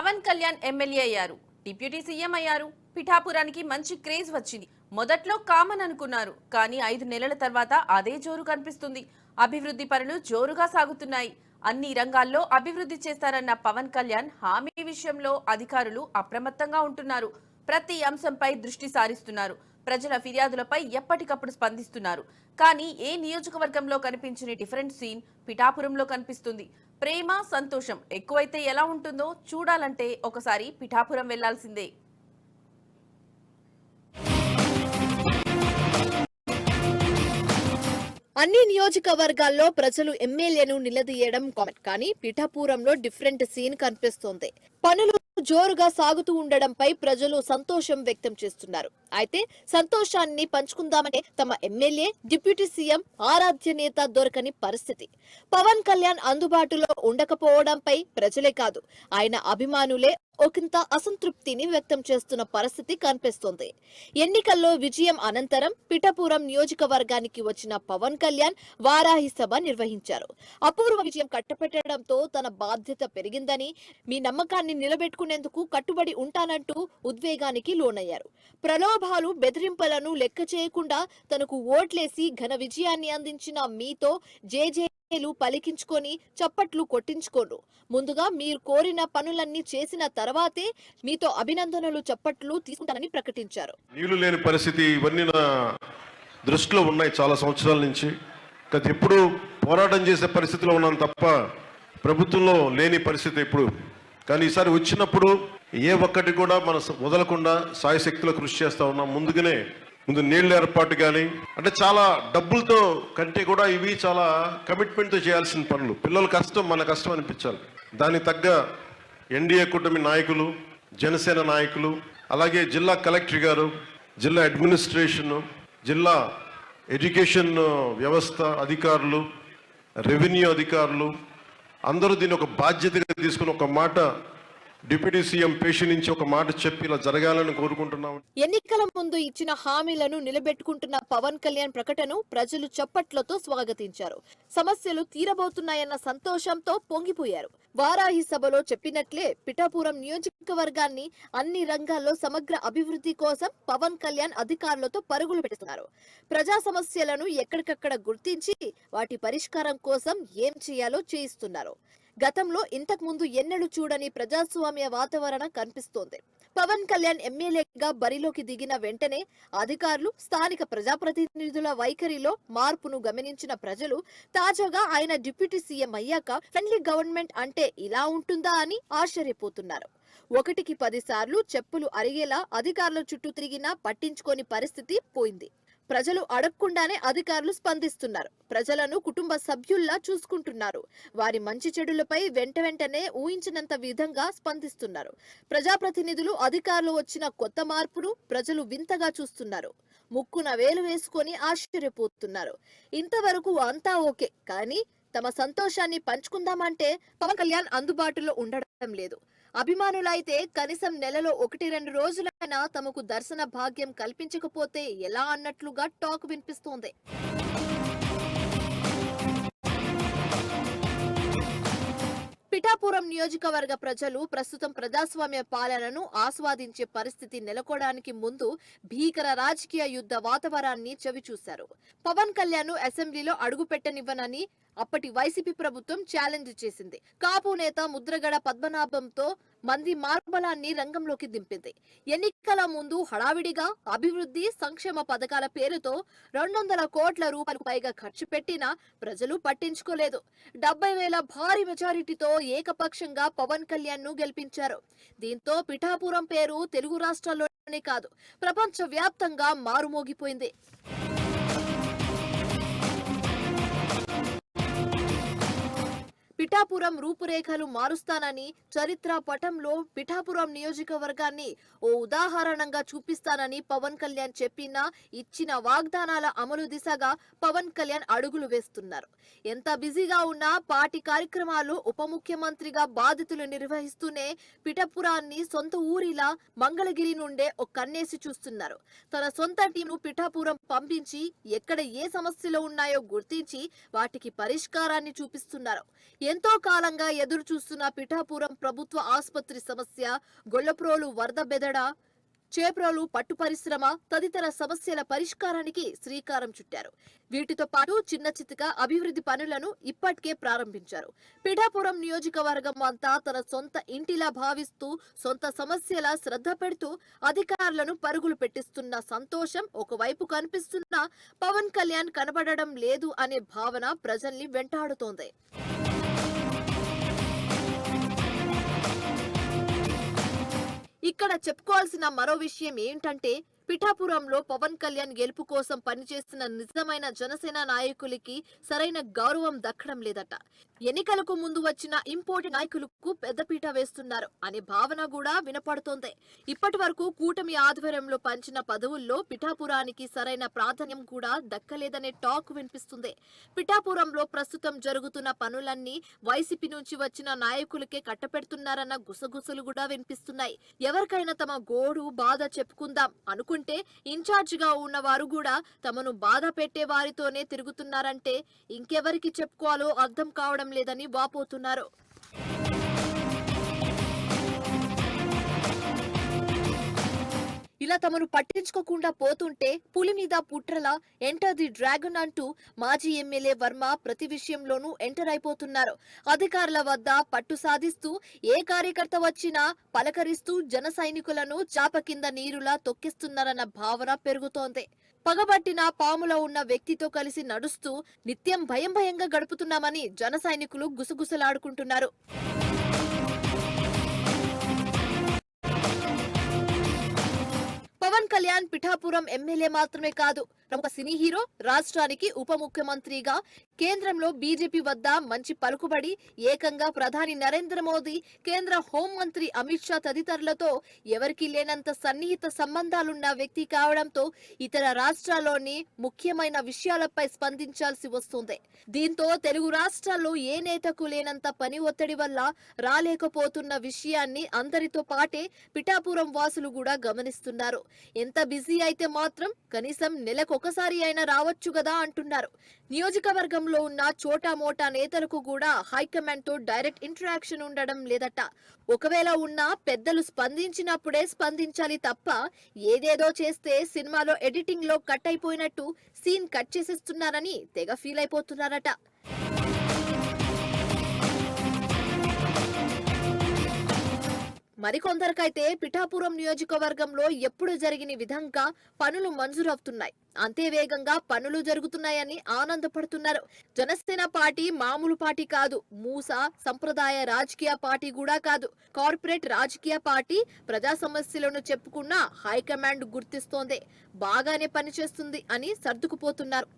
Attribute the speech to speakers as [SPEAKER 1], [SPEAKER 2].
[SPEAKER 1] Pawan Kalyan MLA అయ్యారు. Deputy CM అయ్యారు. పిఠాపురానికి మంచి క్రేజ్ వచ్చింది. మొదట్లో కామన్ అనుకున్నారు. కానీ ఐదు నెలల తర్వాత అదే జోరు కనిపిస్తుంది. అభివృద్ధి పనులు జోరుగా సాగుతున్నాయి. అన్ని రంగాల్లో అభివృద్ధి చేస్తారన్న పవన్ కళ్యాణ్ హామీ విషయంలో అధికారులు అప్రమత్తంగా ఉంటున్నారు. ప్రతి అంశంపై దృష్టి సారిస్తున్నారు. ప్రజల ఫిర్యాదులపై ఎప్పటికప్పుడు స్పందిస్తున్నారు. కానీ ఏ నియోజకవర్గంలో కనిపించిన డిఫరెంట్ సీన్ పిఠాపురంలో కనిపిస్తుంది. ప్రేమ సంతోషం ఎక్కువైతే ఎలా ఉంటుందో చూడాలంటే ఒకసారి పిఠాపురం వెళ్ళాల్సిందే.
[SPEAKER 2] అన్ని నియోజకవర్గాల్లో ప్రజలు ఎమ్మెల్యేను నిలదీయడం కామన్ కానీ పిఠాపురంలో డిఫరెంట్ సీన్ కనిపిస్తోంది. పనులు జోరుగా సాగుతూ ఉండడంపై ప్రజలు సంతోషం వ్యక్తం చేస్తున్నారు. అయితే సంతోషాన్ని పంచుకుందామంటే తమ ఎమ్మెల్యే డిప్యూటీ సీఎం ఆరాధ్య నేత దొరకని పరిస్థితి. పవన్ కళ్యాణ్ అందుబాటులో ఉండకపోవడంపై ప్రజలే కాదు ఆయన అభిమానులే ఒకంత అసంతృప్తిని వ్యక్తం చేస్తున్న పరిస్థితి కనిపిస్తోంది. ఎన్నికల్లో విజయం అనంతరం పిఠపురం నియోజకవర్గానికి వచ్చిన పవన్ కళ్యాణ్ వారాహి సభ నిర్వహించారు. అపూర్వ విజయం కట్టపెట్టడంతో తన బాధ్యత పెరిగిందని మీ నమ్మకాన్ని నిలబెట్టుకునేందుకు కట్టుబడి ఉంటానంటూ ఉద్వేగానికి లోనయ్యారు. ప్రలోభాలు బెదిరింపులను లెక్క చేయకుండా తనకు ఓట్లేసి ఘన విజయాన్ని అందించిన మీతో జేజే పలికించుకొని చప్పట్లు కొట్టించుకోరు ముందుగా మీరు కోరిన పనులన్నీ చేసిన తర్వాతే మీతో అభినందనలు చప్పట్లు తీసుకుంటానని ప్రకటించారు.
[SPEAKER 3] నీళ్ళు లేని పరిస్థితి ఇవన్నీ నా దృష్టిలో ఉన్నాయి చాలా సంవత్సరాల నుంచి. గత ఎప్పుడు పోరాటం చేసే పరిస్థితిలో ఉన్నాను తప్ప ప్రభుత్వంలో లేని పరిస్థితి ఇప్పుడు కానీ ఈసారి వచ్చినప్పుడు ఏ ఒక్కటి కూడా మన వదలకుండా సాయశక్తిలో కృషి చేస్తూ ఉన్నాం. ముందుగానే ముందు నీళ్ళ ఏర్పాటు కానీ అంటే చాలా డబ్బులతో కంటే కూడా ఇవి చాలా కమిట్మెంట్తో చేయాల్సిన పనులు. పిల్లల కష్టం మన కష్టం అనిపించాలి. దానికి తగ్గ ఎన్డీఏ కూటమి నాయకులు జనసేన నాయకులు అలాగే జిల్లా కలెక్టర్ గారు జిల్లా అడ్మినిస్ట్రేషన్ జిల్లా ఎడ్యుకేషన్ వ్యవస్థ అధికారులు రెవెన్యూ అధికారులు అందరూ దీన్ని ఒక బాధ్యతగా తీసుకుని ఒక మాట డిప్యూటీ సీఎం పేషి నుంచి ఒక మాట చెప్పి ఇలా జరగాలని కోరుకుంటున్నాం.
[SPEAKER 2] ఎన్నికల ముందు ఇచ్చిన హామీలను నిలబెట్టుకుంటున్న పవన్ కళ్యాణ్ ప్రకటన ప్రజలు చప్పట్లతో స్వాగతించారు. సమస్యలు తీరబోతున్నాయన్న సంతోషంతో పొంగిపోయారు. వారాహి సభలో చెప్పినట్లే పిఠాపురం నియోజకవర్గాన్ని అన్ని రంగాల్లో సమగ్ర అభివృద్ధి కోసం పవన్ కళ్యాణ్ అధికారులతో పరుగులు పెడుతున్నారు. ప్రజా సమస్యలను ఎక్కడికక్కడ గుర్తించి వాటి పరిష్కారం కోసం ఏం చేయాలో చేయిస్తున్నారు. గతంలో ఇంతకు ముందు ఎన్నడూ చూడని ప్రజాస్వామ్య వాతావరణం కనిపిస్తోంది. పవన్ కళ్యాణ్ ఎమ్మెల్యేగా బరిలోకి దిగిన వెంటనే అధికారులు స్థానిక ప్రజాప్రతినిధుల వైఖరిలో మార్పును గమనించిన ప్రజలు తాజాగా ఆయన డిప్యూటీ సీఎం అయ్యాక ఫ్రెండ్లీ గవర్నమెంట్ అంటే ఇలా ఉంటుందా అని ఆశ్చర్యపోతున్నారు. ఒకటికి పదిసార్లు చెప్పులు అరిగేలా అధికారుల చుట్టూ తిరిగినా పట్టించుకోని పరిస్థితి పోయింది. ప్రజలు అడగకుండానే అధికారులు స్పందిస్తున్నారు. ప్రజలను కుటుంబ సభ్యుల్లా చూసుకుంటున్నారు. వారి మంచి చెడులపై వెంట వెంటనే ఊహించినంత విధంగా స్పందిస్తున్నారు. ప్రజాప్రతినిధులు అధికారులు వచ్చిన కొత్త మార్పును ప్రజలు వింతగా చూస్తున్నారు. ముక్కున వేలు వేసుకొని ఆశ్చర్యపోతున్నారు. ఇంతవరకు అంతా ఓకే కానీ తమ సంతోషాన్ని పంచుకుందామంటే పవన్ కళ్యాణ్ అందుబాటులో ఉండడం లేదు. అభిమానులైతే కనీసం నెలలో ఒకటి రెండు రోజులైనా తమకు దర్శన భాగ్యం కల్పించకపోతే ఎలా అన్నట్లుగా టాక్ వినిపిస్తోంది. పిఠాపురం నియోజకవర్గ ప్రజలు ప్రస్తుతం ప్రజాస్వామ్య పాలనను ఆస్వాదించే పరిస్థితి నెలకొడానికి ముందు భీకర రాజకీయ యుద్ధ వాతావరణాన్ని చవిచూశారు. పవన్ కళ్యాణ్ అసెంబ్లీలో అడుగుపెట్టనివ్వనని అప్పటి వైసీపీ ప్రభుత్వం ఛాలెంజ్ చేసింది. కాపు నేత ముద్రగడ పద్మనాభంతో మంది మార్బలాన్ని రంగంలోకి దింపింది. ఎన్నికల ముందు హడావిడిగా అభివృద్ధి సంక్షేమ పథకాల పేరుతో రెండు వందల కోట్ల రూపాయలకు పైగా ఖర్చు పెట్టినా ప్రజలు పట్టించుకోలేదు. డెబ్బై వేల భారీ మెజారిటీతో ఏకపక్షంగా పవన్ కళ్యాణ్ను గెలిపించారు. దీంతో పిఠాపురం పేరు తెలుగు రాష్ట్రాల్లోనే కాదు ప్రపంచ వ్యాప్తంగా మారుమోగిపోయింది. పిఠాపురం రూపురేఖలు మారుస్తానని చరిత్ర పటంలో పిఠాపురం నియోజకవర్గాన్ని ఓ ఉదాహరణంగా చూపిస్తానని పవన్ కళ్యాణ్ చెప్పినా ఇచ్చిన వాగ్దానాల అమలు దిశగా పవన్ కళ్యాణ్ అడుగులు వేస్తున్నారు. ఎంత బిజీగా ఉన్నా పార్టీ కార్యక్రమాలు ఉప ముఖ్యమంత్రిగా బాధితులు నిర్వహిస్తూనే పిఠాపురాన్ని సొంత ఊరిలా మంగళగిరి నుండే ఒక కన్నేసి చూస్తున్నారు. తన సొంత టీంను పిఠాపురం పంపించి ఎక్కడ ఏ సమస్యలు ఉన్నాయో గుర్తించి వాటికి పరిష్కారాన్ని చూపిస్తున్నారు. ఎంతో కాలంగా ఎదురు చూస్తున్న పిఠాపురం ప్రభుత్వ ఆసుపత్రి సమస్య గొల్లప్రోలు వరద బెదడ చేప్రోలు పట్టు పరిశ్రమ తదితర సమస్యల పరిష్కారానికి శ్రీకారం చుట్టారు. వీటితో పాటు చిన్న చితిక అభివృద్ధి పనులను ఇప్పటికే ప్రారంభించారు. పిఠాపురం నియోజకవర్గం అంతా తన సొంత ఇంటిలా భావిస్తూ సొంత సమస్యల శ్రద్ధ పెడుతూ అధికారులను పరుగులు పెట్టిస్తున్న సంతోషం ఒకవైపు కనిపిస్తున్న పవన్ కళ్యాణ్ కనబడడం లేదు అనే భావన ప్రజల్ని వెంటాడుతోంది. ఇక్కడ చెప్పుకోవాల్సిన మరో విషయం ఏంటంటే పిఠాపురంలో పవన్ కళ్యాణ్ గెలుపు కోసం పనిచేస్తున్న నిజమైన జనసేన నాయకులకి సరైన గౌరవం దక్కడం లేదట. ఎన్నికలకు ముందు వచ్చిన ఇంపోర్ట్ నాయకులకు పెద్దపీట వేస్తున్నారు అనే భావన కూడా వినపడుతోంది. ఇప్పటి వరకు కూటమి ఆధ్వర్యంలో పంచిన పదవుల్లో పిఠాపురానికి సరైన ప్రాధాన్యం కూడా దక్కలేదనే టాక్ వినిపిస్తుంది. పిఠాపురంలో ప్రస్తుతం జరుగుతున్న పనులన్నీ వైసీపీ నుంచి వచ్చిన నాయకులకే కట్టపెడుతున్నారన్న గుసగుసలు కూడా వినిపిస్తున్నాయి. ఎవరికైనా తమ గోడు బాధ చెప్పుకుందాం అనుకుంటే ఇన్ఛార్జిగా ఉన్నవారు కూడా తమను బాధ పెట్టే వారితోనే తిరుగుతున్నారంటే ఇంకెవరికి చెప్పుకోవాలో అర్థం కావడం లేదని వాపోతున్నారు. ఇలా తమను పట్టించుకోకుండా పోతుంటే పులి మీద పుట్రల ఎంటర్ ది డ్రాగన్ అంటూ మాజీ ఎమ్మెల్యే వర్మ ప్రతి విషయంలోనూ ఎంటర్ అయిపోతున్నారు. అధికారుల వద్ద పట్టు సాధిస్తూ ఏ కార్యకర్త వచ్చినా పలకరిస్తూ జన సైనికులను చాప కింద నీరులా తొక్కిస్తున్నారన్న భావన పెరుగుతోంది. పగబట్టిన పాములో ఉన్న వ్యక్తితో కలిసి నడుస్తూ నిత్యం భయం భయంగా గడుపుతున్నామని జన సైనికులు గుసగుసలాడుకుంటున్నారు. పవన్ కళ్యాణ్ పిఠాపురం ఎమ్మెల్యే మాత్రమే కాదు ప్రముఖ సినీ హీరో రాష్ట్రానికి ఉప ముఖ్యమంత్రిగా కేంద్రంలో బీజేపీ వద్ద మంచి పలుకుబడి ఏకంగా ప్రధాని నరేంద్ర మోదీ కేంద్ర హోంమంత్రి అమిత్ షా తదితరులతో ఎవరికీ లేనంత సన్నిహిత సంబంధాలున్న వ్యక్తి కావడంతో ఇతర రాష్ట్రాల్లోని ముఖ్యమైన విషయాలపై స్పందించాల్సి వస్తుంది. దీంతో తెలుగు రాష్ట్రాల్లో ఏ నేతకు లేనంత పని ఒత్తిడి వల్ల రాలేకపోతున్న విషయాన్ని అందరితో పాటే పిఠాపురం వాసులు కూడా గమనిస్తున్నారు. ఎంత బిజీ అయితే మాత్రం కనీసం ఒకసారి అయినా రావచ్చు కదా అంటున్నారు. నియోజకవర్గంలో ఉన్న చోటా మోటా నేతలకు కూడా హైకమాండ్తో డైరెక్ట్ ఇంటరాక్షన్ ఉండడం లేదట. ఒకవేళ ఉన్నా పెద్దలు స్పందించినప్పుడే స్పందించాలి తప్ప ఏదేదో చేస్తే సినిమాలో ఎడిటింగ్లో కట్ అయిపోయినట్టు సీన్ కట్ చేసేస్తున్నారని తెగ ఫీల్ అయిపోతున్నారట. మరికొందరికైతే పిఠాపురం నియోజకవర్గంలో ఎప్పుడు జరిగిన విధంగా పనులు మంజూరవుతున్నాయి. అంతే వేగంగా పనులు జరుగుతున్నాయని ఆనందపడుతున్నారు. జనసేన పార్టీ మామూలు పార్టీ కాదు. మూస సంప్రదాయ రాజకీయ పార్టీ కూడా కాదు. కార్పొరేట్ రాజకీయ పార్టీ ప్రజా సమస్యలను చెప్పుకున్న హైకమాండ్ గుర్తిస్తోంది. బాగానే పనిచేస్తుంది అని సర్దుకుపోతున్నారు.